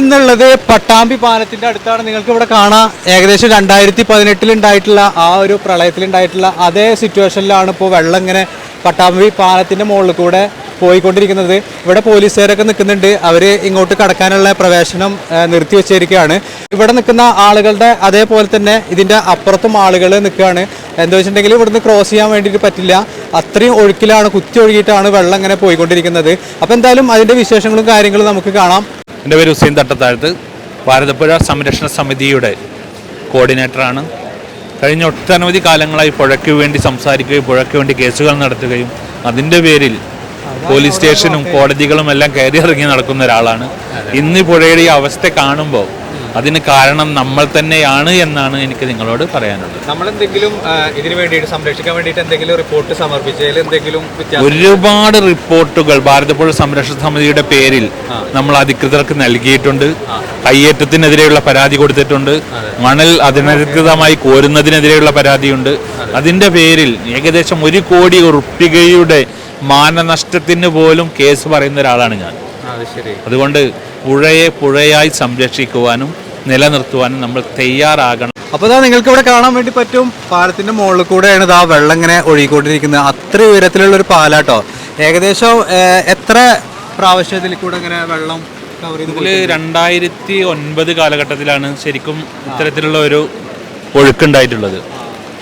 എന്നുള്ളത് പട്ടാമ്പി പാലത്തിന്റെ അടുത്താണ്. നിങ്ങൾക്ക് ഇവിടെ കാണാം. ഏകദേശം രണ്ടായിരത്തി പതിനെട്ടിൽ ഉണ്ടായിട്ടുള്ള ആ ഒരു പ്രളയത്തിൽ ഉണ്ടായിട്ടുള്ള അതേ സിറ്റുവേഷനിലാണ് ഇപ്പോൾ വെള്ളം ഇങ്ങനെ പട്ടാമ്പി പാലത്തിന്റെ മുകളിൽ കൂടെ പോയിക്കൊണ്ടിരിക്കുന്നത്. ഇവിടെ പോലീസുകാരൊക്കെ നിൽക്കുന്നുണ്ട്. അവർ ഇങ്ങോട്ട് കടക്കാനുള്ള പ്രവേശനം നിർത്തി വെച്ചിരിക്കുകയാണ്. ഇവിടെ നിൽക്കുന്ന ആളുകളുടെ അതേപോലെ തന്നെ ഇതിന്റെ അപ്പുറത്തും ആളുകൾ നിൽക്കുകയാണ്. എന്താ വെച്ചിട്ടുണ്ടെങ്കിൽ ഇവിടുന്ന് ക്രോസ് ചെയ്യാൻ വേണ്ടിയിട്ട് പറ്റില്ല. അത്രയും ഒഴുക്കിലാണ് കുത്തി ഒഴുകിയിട്ടാണ് വെള്ളം ഇങ്ങനെ പോയിക്കൊണ്ടിരിക്കുന്നത്. അപ്പോൾ എന്തായാലും അതിന്റെ വിശേഷങ്ങളും കാര്യങ്ങളും നമുക്ക് കാണാം. എന്റെ പേര് ഹുസൈൻ തട്ടത്താഴത്ത്. ഭാരതപ്പുഴ സംരക്ഷണ സമിതിയുടെ കോർഡിനേറ്ററാണ്. കഴിഞ്ഞ ഒട്ടനവധി കാലങ്ങളായി പുഴയ്ക്ക് വേണ്ടി സംസാരിക്കുകയും പുഴയ്ക്ക് വേണ്ടി കേസുകൾ നടത്തുകയും അതിന്റെ പേരിൽ പോലീസ് സ്റ്റേഷനും കോടതികളും എല്ലാം കയറി ഇറങ്ങി നടക്കുന്ന ഒരാളാണ്. ഇന്ന് പുഴയുടെ ഈ അവസ്ഥ കാണുമ്പോൾ അതിന് കാരണം നമ്മൾ തന്നെയാണ് എന്നാണ് എനിക്ക് നിങ്ങളോട് പറയാനുള്ളത്. നമ്മൾ എന്തെങ്കിലും ഇതിന് വേണ്ടിയിട്ട് സംരക്ഷിക്കാൻ വേണ്ടിയിട്ട് എന്തെങ്കിലും റിപ്പോർട്ട് സമർപ്പിച്ചതിൽ എന്തെങ്കിലും ഒരുപാട് റിപ്പോർട്ടുകൾ ഭാരതപ്പുഴ സംരക്ഷണ സമിതിയുടെ പേരിൽ നമ്മൾ അധികൃതർക്ക് നൽകിയിട്ടുണ്ട്. കയ്യേറ്റത്തിനെതിരെയുള്ള പരാതി കൊടുത്തിട്ടുണ്ട്. മണൽ അതിനധികൃതമായി കോരുന്നതിനെതിരെയുള്ള പരാതിയുണ്ട്. അതിന്റെ പേരിൽ ഏകദേശം ഒരു കോടി ഉറുപ്പികയുടെ മാനനഷ്ടത്തിന് പോലും കേസ് പറയുന്ന ഒരാളാണ് ഞാൻ. അതുകൊണ്ട് പുഴയെ പുഴയായി സംരക്ഷിക്കുവാനും നിലനിർത്തുവാനും നമ്മൾ തയ്യാറാകണം. അപ്പോൾ ഇതാ നിങ്ങൾക്ക് ഇവിടെ കാണാൻ വേണ്ടി പറ്റും. പാലത്തിന്റെ മുകളിൽ കൂടെയാണ് ഇതാ വെള്ളം ഇങ്ങനെ ഒഴുകിക്കൊണ്ടിരിക്കുന്നത്. അത്ര ഉയരത്തിലുള്ള ഒരു പാലാട്ടോ. ഏകദേശം എത്ര പ്രാവശ്യത്തിൽ കൂടെ ഇങ്ങനെ വെള്ളം ഇതിൽ രണ്ടായിരത്തി ഒൻപത് കാലഘട്ടത്തിലാണ് ശരിക്കും ഇത്തരത്തിലുള്ള ഒരു ഒഴുക്കുണ്ടായിട്ടുള്ളത്.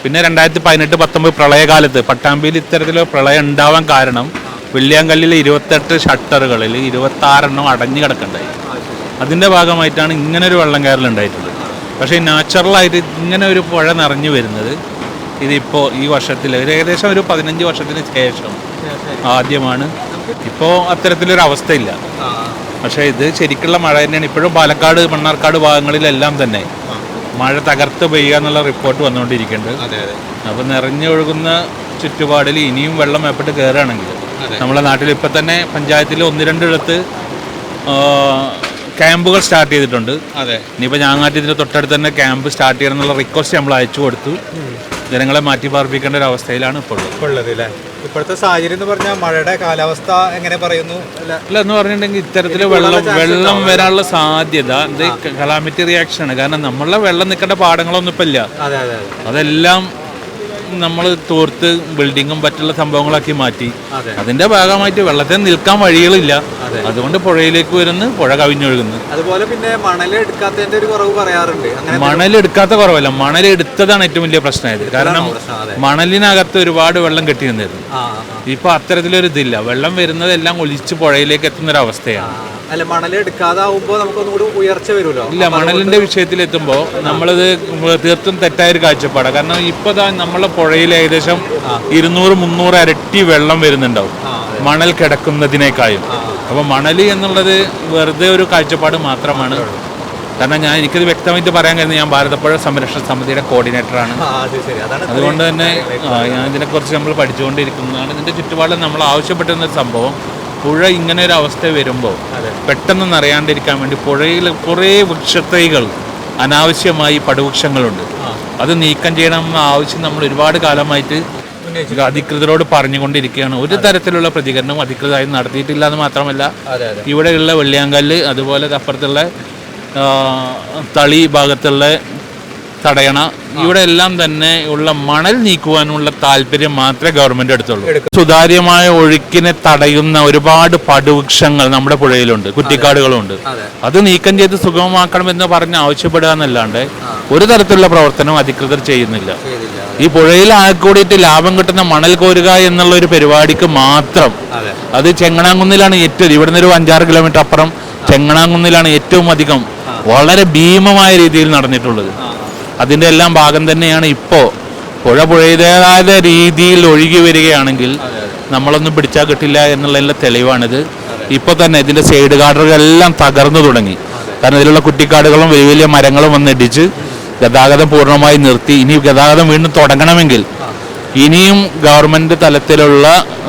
പിന്നെ രണ്ടായിരത്തി പതിനെട്ട് പത്തൊമ്പത് പ്രളയകാലത്ത് പട്ടാമ്പിയിൽ ഇത്തരത്തിലുള്ള പ്രളയം ഉണ്ടാവാൻ കാരണം വെള്ളിയാങ്കല്ലിലെ ഇരുപത്തെട്ട് ഷട്ടറുകളിൽ ഇരുപത്തി ആറെണ്ണം അടഞ്ഞു കിടക്കണ്ടായി. അതിന്റെ ഭാഗമായിട്ടാണ് ഇങ്ങനെ ഒരു വെള്ളം കയറലുണ്ടായിട്ടുള്ളത് പക്ഷേ നാച്ചുറലായിട്ട് ഇങ്ങനെ ഒരു പുഴ നിറഞ്ഞു വരുന്നത് ഇതിപ്പോൾ ഈ വർഷത്തിൽ ഒരു ഏകദേശം ഒരു പതിനഞ്ച് വർഷത്തിന് ശേഷം ആദ്യമാണ്. ഇപ്പോൾ അത്തരത്തിലൊരു അവസ്ഥയില്ല. പക്ഷേ ഇത് ശരിക്കുള്ള മഴ തന്നെയാണ്. ഇപ്പോഴും പാലക്കാട് മണ്ണാർക്കാട് ഭാഗങ്ങളിലെല്ലാം തന്നെ മഴ തകർത്ത് പെയ്യുക എന്നുള്ള റിപ്പോർട്ട് വന്നുകൊണ്ടിരിക്കുന്നുണ്ട്. അപ്പോൾ നിറഞ്ഞൊഴുകുന്ന ചുറ്റുപാടിൽ ഇനിയും വെള്ളം എപ്പോഴും കയറുകയാണെങ്കിൽ നമ്മളെ നാട്ടിൽ ഇപ്പം തന്നെ പഞ്ചായത്തിൽ ഒന്ന് രണ്ടിടത്ത് ക്യാമ്പുകൾ സ്റ്റാർട്ട് ചെയ്തിട്ടുണ്ട്. അതെ. ഇനിയിപ്പോൾ ഞാങ്ങാറ്റത്തിന്റെ തൊട്ടടുത്ത് തന്നെ ക്യാമ്പ് സ്റ്റാർട്ട് ചെയ്യണം എന്നുള്ള റിക്വസ്റ്റ് നമ്മൾ അയച്ചു കൊടുത്തു. ജനങ്ങളെ മാറ്റി പാർപ്പിക്കേണ്ട ഒരു അവസ്ഥയിലാണ് ഇപ്പോൾ ഉള്ളത്. അല്ലേ ഇപ്പോഴത്തെ സാഹചര്യം എന്ന് പറഞ്ഞാൽ മഴയുടെ കാലാവസ്ഥ എങ്ങനെ പറയുന്നു? അല്ല. എന്ന് പറഞ്ഞിട്ടുണ്ടെങ്കിൽ ഇത്തരത്തിൽ വെള്ളം വെള്ളം വരാനുള്ള സാധ്യത ഇത് കലാമിറ്റി റിയാക്ഷൻ ആണ്. കാരണം നമ്മളെ വെള്ളം നിൽക്കേണ്ട പാടങ്ങളൊന്നും ഇപ്പം ഇല്ല. അതെ അതെ അതെ. അതെല്ലാം നമ്മൾ തോർത്ത് ബിൽഡിങ്ങും മറ്റുള്ള സംഭവങ്ങളാക്കി മാറ്റി. അതെ. അതിന്റെ ഭാഗമായിട്ട് വെള്ളത്തിൽ നിൽക്കാൻ വഴികളില്ല. അതുകൊണ്ട് പുഴയിലേക്ക് വരുന്നു പുഴ കവിഞ്ഞൊഴുകുന്നു. അതുപോലെ പിന്നെ മണലെടുക്കാത്തതിന്റെ ഒരു കുറവ് പറയാറുണ്ട്. മണലെടുക്കാത്ത കുറവല്ല. മണലെടുത്തതാണ് ഏറ്റവും വലിയ പ്രശ്നമായത് കാരണം മണലിനകത്ത് ഒരുപാട് വെള്ളം കെട്ടി നിന്നിരുന്നു. ഇപ്പൊ അത്തരത്തിലൊരു ഇതില്ല. വെള്ളം വരുന്നതെല്ലാം ഒലിച്ച് പുഴയിലേക്ക് എത്തുന്ന ഒരു അവസ്ഥയാണ്. അല്ല മണൽ എടുക്കാതാവുമ്പോ നമുക്കൊന്നും കൂടി ഉയർച്ച വരുമല്ലോ. ഇല്ല മണലിന്റെ വിഷയത്തിൽ എത്തുമ്പോൾ നമ്മളത് തീർത്തും തെറ്റായ ഒരു കാഴ്ചപ്പാടാണ് കാരണം ഇപ്പൊ ദാ നമ്മളെ പുഴയിൽ ഏകദേശം ഇരുന്നൂറ് മുന്നൂറ് ഇരട്ടി വെള്ളം വരുന്നുണ്ടാവും. മണൽ കിടക്കുന്നതിനേക്കാളും അപ്പൊ മണൽ എന്നുള്ളത് വെറുതെ ഒരു കാഴ്ചപ്പാട് മാത്രമാണ്. കാരണം ഞാൻ എനിക്കത് വ്യക്തമായിട്ട് പറയാൻ കഴിയുന്നത് ഞാൻ ഭാരതപ്പുഴ സംരക്ഷണ സമിതിയുടെ കോർഡിനേറ്ററാണ്. അതുകൊണ്ട് തന്നെ ഞാൻ ഇതിനെക്കുറിച്ച് നമ്മൾ പഠിച്ചുകൊണ്ടിരിക്കുന്നതാണ്. ഇതിന്റെ ചുറ്റുപാടിൽ നമ്മൾ ആവശ്യപ്പെട്ടിരുന്ന സംഭവം പുഴ ഇങ്ങനെ ഒരു അവസ്ഥ വരുമ്പോൾ പെട്ടെന്ന് നിറയാണ്ടിരിക്കാൻ വേണ്ടി പുഴയിൽ കുറേ വൃക്ഷത്തൈകൾ അനാവശ്യമായി പടുവൃക്ഷങ്ങളുണ്ട്. അത് നീക്കം ചെയ്യണമെന്ന ആവശ്യം നമ്മൾ ഒരുപാട് കാലമായിട്ട് അധികൃതരോട് പറഞ്ഞുകൊണ്ടിരിക്കുകയാണ്. ഒരു തരത്തിലുള്ള പ്രതികരണം അധികൃതമായി നടത്തിയിട്ടില്ല എന്ന് മാത്രമല്ല ഇവിടെയുള്ള വെള്ളിയാങ്കല്ല് അതുപോലെ അപ്പുറത്തുള്ള തളി ഭാഗത്തുള്ള തടയണ. ഇവിടെ എല്ലാം തന്നെ ഉള്ള മണൽ നീക്കുവാനുള്ള താല്പര്യം മാത്രമേ ഗവൺമെന്റ് എടുത്തുള്ളൂ. സുതാര്യമായ ഒഴുക്കിനെ തടയുന്ന ഒരുപാട് പടുവൃക്ഷങ്ങൾ നമ്മുടെ പുഴയിലുണ്ട് കുറ്റിക്കാടുകളുണ്ട്. അതെ. നീക്കം ചെയ്ത് സുഗമമാക്കണമെന്ന് പറഞ്ഞ് ആവശ്യപ്പെടുക എന്നല്ലാണ്ട് ഒരു തരത്തിലുള്ള പ്രവർത്തനം അധികൃതർ ചെയ്യുന്നില്ല. ഈ പുഴയിൽ ആക്കൂടിയിട്ട് ലാഭം കിട്ടുന്ന മണൽ കോരുക എന്നുള്ള ഒരു പരിപാടിക്ക് മാത്രം അതെ. അത് ചെങ്ങണാങ്കുന്നിലാണ് ഏറ്റവും ഇവിടുന്ന് ഒരു അഞ്ചാറ് കിലോമീറ്റർ അപ്പുറം ചെങ്ങണാങ്കുന്നിലാണ് ഏറ്റവും അധികം വളരെ ഭീമമായ രീതിയിൽ നടന്നിട്ടുള്ളത്. അതിന്റെ എല്ലാം ഭാഗം തന്നെയാണ് ഇപ്പോൾ പുഴ പുഴയുടേതായ രീതിയിൽ ഒഴുകി വരികയാണെങ്കിൽ നമ്മളൊന്നും പിടിച്ചാൽ കിട്ടില്ല എന്നുള്ളതിന്റെ തെളിവാണിത്. ഇപ്പോൾ തന്നെ ഇതിന്റെ സൈഡ് കാടുകളെല്ലാം തകർന്നു തുടങ്ങി. കാരണം ഇതിലുള്ള കുറ്റിക്കാടുകളും വലിയ വലിയ മരങ്ങളും വന്നിടിച്ച് ഗതാഗതം പൂർണമായി നിർത്തി. ഇനി ഗതാഗതം വീണ്ടും തുടങ്ങണമെങ്കിൽ ഇനിയും ഗവൺമെന്റ് തലത്തിലുള്ള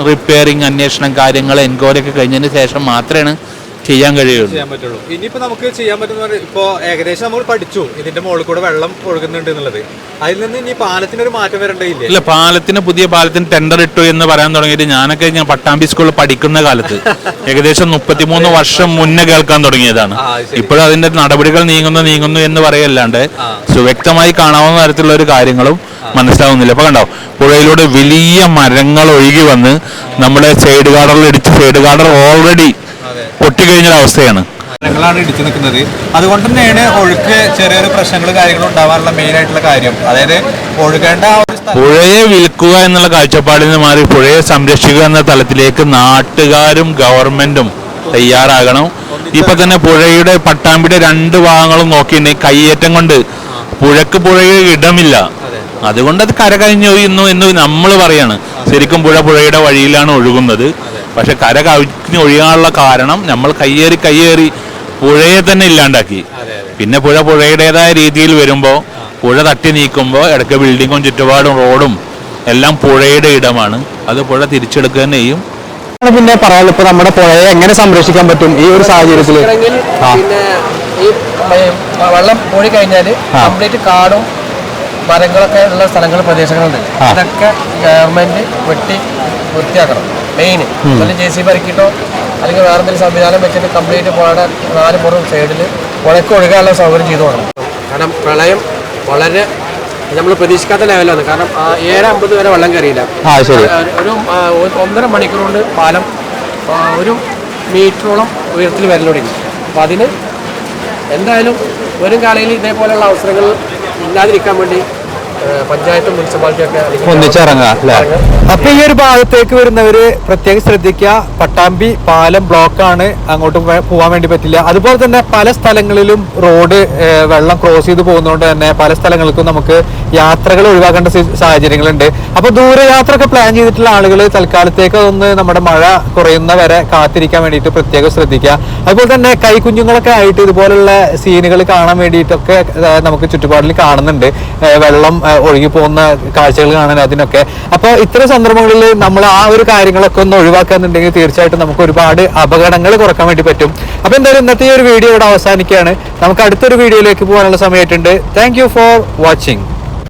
റിപ്പയറിംഗ് അന്വേഷണം കാര്യങ്ങൾ എൻക്വയറി ഒക്കെ കഴിഞ്ഞതിന് ശേഷം മാത്രമേ ചെയ്യാൻ കഴിയുള്ളൂ. ചെയ്യാൻ പറ്റുള്ളൂ. ഇനിയിപ്പോ നമുക്ക് ചെയ്യാൻ പറ്റുന്ന ഇപ്പോ ഏകദേശം നമ്മൾ പഠിച്ചു. ഇതിന്റെ മുകളിൽ കൂടെ വെള്ളം ഒഴുകുന്നുണ്ട് എന്നുള്ളത്. അതിൽ നിന്ന് ഇനി പാലത്തിന് ഒരു മാറ്റം വരേണ്ടതില്ലേ ഇല്ല? പാലത്തിന് പുതിയ പാലത്തിന് ടെൻഡർ ഇട്ടു എന്ന് പറയാൻ തുടങ്ങിയിട്ട് ഞാനൊക്കെ ഞാൻ പട്ടാമ്പി സ്കൂളിൽ പഠിക്കുന്ന കാലത്ത് ഏകദേശം മുപ്പത്തിമൂന്ന് വർഷം മുന്നേ കേൾക്കാൻ തുടങ്ങിയതാണ്. ഇപ്പോഴും അതിന്റെ നടപടികൾ നീങ്ങുന്നു നീങ്ങുന്നു എന്ന് പറയല്ലാണ്ട് സുവ്യക്തമായി കാണാവുന്ന തരത്തിലുള്ള ഒരു കാര്യങ്ങളും മനസ്സിലാവുന്നില്ല. അപ്പൊ കണ്ടോ പുഴയിലൂടെ വലിയ മരങ്ങൾ ഒഴുകി വന്ന് നമ്മുടെ സൈഡ് ഗാർഡറിൽ ഇടിച്ച് സൈഡ് ഗാർഡർ ഓൾറെഡി അവസ്ഥയാണ് മരങ്ങളാണ് ഇടിച്ചു നിൽക്കുന്നത്. അതുകൊണ്ട് തന്നെയാണ് ഒഴുക്ക് ചെറിയൊരു പ്രശ്നങ്ങൾ കാര്യങ്ങളും ഉണ്ടാവാനുള്ള മെയിൻ ആയിട്ടുള്ള കാര്യം. അതായത് ഒഴുകേണ്ട ആ ഒരു സ്ഥലം പുഴയെ വിൽക്കുക എന്നുള്ള കാഴ്ചപ്പാടിൽ നിന്ന് മാറി പുഴയെ സംരക്ഷിക്കുക എന്ന തലത്തിലേക്ക് നാട്ടുകാരും ഗവൺമെന്റും തയ്യാറാകണം. ഇപ്പൊ തന്നെ പുഴയുടെ പട്ടാമ്പിയുടെ രണ്ട് ഭാഗങ്ങളും നോക്കിയിട്ടുണ്ടെങ്കിൽ കയ്യേറ്റം കൊണ്ട് പുഴക്ക് പുഴയിൽ ഇടമില്ല. അതുകൊണ്ട് അത് കര കഴിഞ്ഞൊഴിയുന്നു എന്ന് നമ്മൾ പറയാണ്. ശരിക്കും പുഴ പുഴയുടെ വഴിയിലാണ് ഒഴുകുന്നത്. പക്ഷെ കര കവിഞ്ഞ് ഒഴിയാനുള്ള കാരണം നമ്മൾ കയ്യേറി കയ്യേറി പുഴയെ തന്നെ ഇല്ലാണ്ടാക്കി. അതെ പിന്നെ പുഴ പുഴയുടേതായ രീതിയിൽ വരുമ്പോൾ പുഴ തട്ടി നീക്കുമ്പോൾ ഇടയ്ക്ക് ബിൽഡിങ്ങും ചുറ്റുപാടും റോഡും എല്ലാം പുഴയുടെ ഇടമാണ്. അത് പുഴ തിരിച്ചെടുക്കുക തന്നെ ചെയ്യും. പിന്നെ പറയാൻ ഇപ്പൊ നമ്മുടെ പുഴയെ എങ്ങനെ സംരക്ഷിക്കാൻ പറ്റും ഈ ഒരു സാഹചര്യത്തിൽ പിന്നെ ഈ മ- വെള്ളം പോയി കഴിഞ്ഞാൽ കംപ്ലീറ്റ് കാടും മരങ്ങളൊക്കെ ഉള്ള സ്ഥലങ്ങൾ പ്രദേശങ്ങളുണ്ട്. അതൊക്കെ ഗവൺമെന്റ് വെട്ടി വൃത്തിയാക്കണം. മെയിൻ അല്ലെങ്കിൽ ജെ സി ഇറക്കിയിട്ടോ അല്ലെങ്കിൽ വേറെ എന്തെങ്കിലും സംവിധാനം വെച്ചിട്ട് കംപ്ലീറ്റ് പുഴയുടെ നാല് പുറം സൈഡിൽ പുഴയ്ക്ക് ഒഴുകാനുള്ള സൗകര്യം ചെയ്തു കൊടുക്കണം. കാരണം പ്രളയം വളരെ നമ്മൾ പ്രതീക്ഷിക്കാത്ത ലെവലാണ് കാരണം ആ ഏഴ് അമ്പത് വരെ വെള്ളം കയറിയില്ല. ഒരു ഒന്നര മണിക്കൂർ കൊണ്ട് പാലം ഒരു മീറ്ററോളം ഉയരത്തിൽ വരൽ തുടങ്ങി അപ്പം അതിന് എന്തായാലും വരും കാലയിൽ ഇതേപോലെയുള്ള അവസരങ്ങൾ ഇല്ലാതിരിക്കാൻ വേണ്ടി പഞ്ചായത്തും മുനിസിപ്പാലിറ്റിയും ഒക്കെ അല്ലെങ്കിൽ അപ്പൊ ഈ ഒരു ഭാഗത്തേക്ക് വരുന്നവര് പ്രത്യേകം ശ്രദ്ധിക്കുക. പട്ടാമ്പി പാലം ബ്ലോക്കാണ് അങ്ങോട്ട് പോകാൻ വേണ്ടി പറ്റില്ല. അതുപോലെ തന്നെ പല സ്ഥലങ്ങളിലും റോഡ് വെള്ളം ക്രോസ് ചെയ്ത് പോകുന്നതുകൊണ്ട് തന്നെ പല സ്ഥലങ്ങൾക്കും നമുക്ക് യാത്രകൾ ഒഴിവാക്കേണ്ട സാഹചര്യങ്ങളുണ്ട്. അപ്പൊ ദൂരയാത്ര ഒക്കെ പ്ലാൻ ചെയ്തിട്ടുള്ള ആളുകൾ തൽക്കാലത്തേക്ക് ഒന്ന് നമ്മുടെ മഴ കുറയുന്ന വരെ കാത്തിരിക്കാൻ വേണ്ടിയിട്ട് പ്രത്യേകം ശ്രദ്ധിക്കുക. അതുപോലെ തന്നെ കൈക്കുഞ്ഞുങ്ങളൊക്കെ ആയിട്ട് ഇതുപോലുള്ള സീനുകൾ കാണാൻ വേണ്ടിയിട്ടൊക്കെ നമുക്ക് ചുറ്റുപാടിൽ കാണുന്നുണ്ട്. വെള്ളം ഒഴുകി പോകുന്ന കാഴ്ചകൾ കാണാൻ അതിനൊക്കെ. അപ്പോൾ ഇത്തരം സന്ദർഭങ്ങളിൽ നമ്മൾ ആ ഒരു കാര്യങ്ങളൊക്കെ ഒന്ന് ഒഴിവാക്കാന്നുണ്ടെങ്കിൽ തീർച്ചയായിട്ടും നമുക്ക് ഒരുപാട് അപകടങ്ങൾ കുറയ്ക്കാൻ വേണ്ടി പറ്റും. അപ്പോൾ എന്തായാലും ഇന്നത്തെ ഈ ഒരു വീഡിയോ ഇവിടെ അവസാനിക്കുകയാണ്. നമുക്ക് അടുത്തൊരു വീഡിയോയിലേക്ക് പോകാനുള്ള സമയമായിട്ടുണ്ട്. Thank for watching